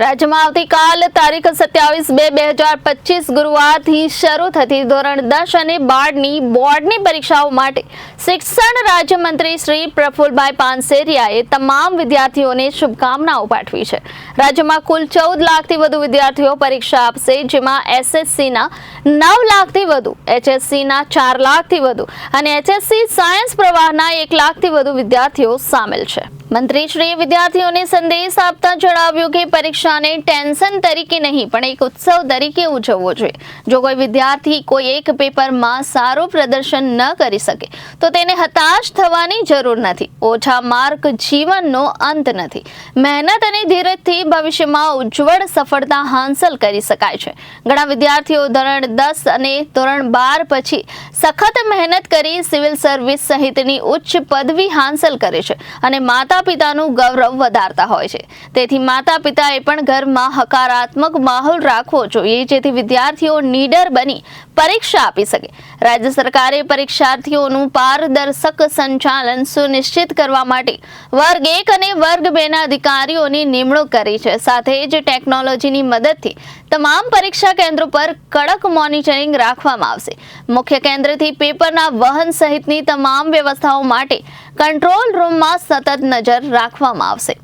રાજ્યમાં આવતીકાલ તારીખ સત્યાવીસ બે બે હજાર પચીસ ગુરુવારથી શરૂ થતી ધોરણ દસ અને બારની બોર્ડની પરીક્ષાઓ માટે શિક્ષણ રાજ્યમંત્રી શ્રી પ્રફુલભાઈ પાનસેરિયાએ તમામ વિદ્યાર્થીઓને શુભકામનાઓ પાઠવી છે. રાજ્યમાં કુલ ચૌદ લાખથી વધુ વિદ્યાર્થીઓ પરીક્ષા આપશે, જેમાં એસએસસીના નવ લાખથી વધુ, એચએસસીના ચાર લાખથી વધુ અને એચએસસી સાયન્સ પ્રવાહના એક લાખથી વધુ વિદ્યાર્થીઓ સામેલ છે. મંત્રીશ્રીએ વિદ્યાર્થીઓને સંદેશ આપતા જણાવ્યું કે પરીક્ષાને ટેન્શન તરીકે નહીં, પણ એક ઉત્સવ તરીકે ઉજવવો જોઈએ. જો કોઈ વિદ્યાર્થી કોઈ એક પેપરમાં સારું પ્રદર્શન ન કરી શકે, તો તેને હતાશ થવાની જરૂર નથી. ઓછા માર્ક જીવનનો અંત નથી. મહેનત અને ધીરજથી ભવિષ્યમાં ઉજ્જવળ સફળતા હાંસલ કરી શકાય છે. ઘણા વિદ્યાર્થીઓ ધોરણ દસ અને ધોરણ બાર પછી સખત મહેનત કરી સિવિલ સર્વિસ સહિતની ઉચ્ચ પદવી હાંસલ કરે છે અને માતા પિતાનું ગૌરવ વધારતા હોય છે. તેથી માતા પિતાએ પણ ઘરમાં હકારાત્મક માહોલ રાખવો જોઈએ, જેથી વિદ્યાર્થીઓ નીડર બની પરીક્ષા આપી શકે. રાજ્ય સરકારે પરીક્ષાર્થીઓનું પારદર્શક સંચાલન સુનિશ્ચિત કરવા માટે વર્ગ એક અને વર્ગ બેના અધિકારીઓની નિમણૂક કરી છે. સાથે જ ટેકનોલોજીની મદદથી તમામ પરીક્ષા કેન્દ્રો પર કડક મોનિટરિંગ રાખવામાં આવશે. મુખ્ય કેન્દ્રથી પેપરના વહન સહિતની તમામ વ્યવસ્થાઓ માટે કંટ્રોલ રૂમમાં સતત નજર રાખવામાં આવશે.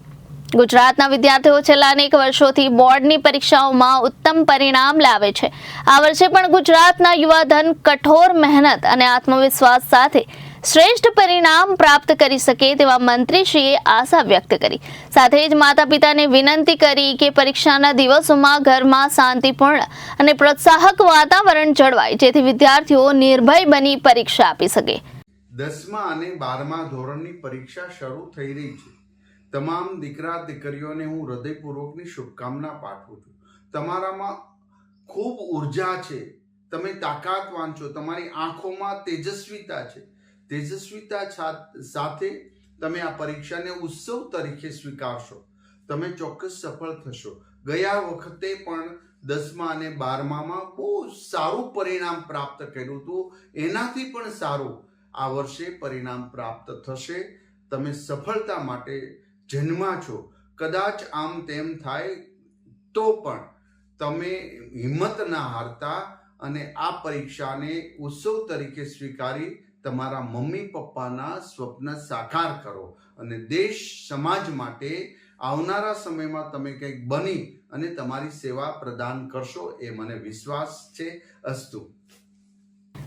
ગુજરાતના વિદ્યાર્થીઓ છેલ્લા અનેક વર્ષોથી બોર્ડની પરીક્ષાઓમાં ઉત્તમ પરિણામ લાવે છે. આ વર્ષે પણ ગુજરાતના યુવાધન કઠોર મહેનત અને આત્મવિશ્વાસ સાથે શ્રેષ્ઠ પરિણામ પ્રાપ્ત કરી શકે તેવા મંત્રીશ્રીએ આશા વ્યક્ત કરી. સાથે જ માતા પિતાને વિનંતી કરી કે પરીક્ષાના દિવસોમાં ઘરમાં શાંતિપૂર્ણ અને પ્રોત્સાહક વાતાવરણ જળવાય, જેથી વિદ્યાર્થીઓ નિર્ભય બની પરીક્ષા આપી શકે. દસમા અને બારમા ધોરણની પરીક્ષા શરૂ થઈ રહી છે. તમામ દીકરા દીકરીઓને હું હૃદયપૂર્વકની શુભકામના પાઠવું છું. તમારામાં ખૂબ ઊર્જા છે. તમે તાકાતવાન છો. તમારી આંખોમાં તેજસ્વીતા છે. તેજસ્વીતા સાથે તમે આ પરીક્ષાને ઉત્સવ તરીકે સ્વીકારશો. તમે ચોક્કસ સફળ થશો. ગયા વખતે પણ દસમા અને બારમામાં બહુ સારું પરિણામ પ્રાપ્ત કર્યું હતું. એનાથી પણ સારું આ વર્ષે પરિણામ પ્રાપ્ત થશે. તમે સફળતા માટે જન્મા છો. કદાચ આમ તેમ થાય તો પણ તમે હિંમત ના હારતા અને આ પરીક્ષાને ઉત્સવ તરીકે સ્વીકારી તમારા મમ્મી પપ્પાના સ્વપ્ન સાકાર કરો અને દેશ સમાજ માટે આવનારા સમયમાં તમે કંઈક બની અને તમારી સેવા પ્રદાન કરશો એ મને વિશ્વાસ છે અસ્તુ.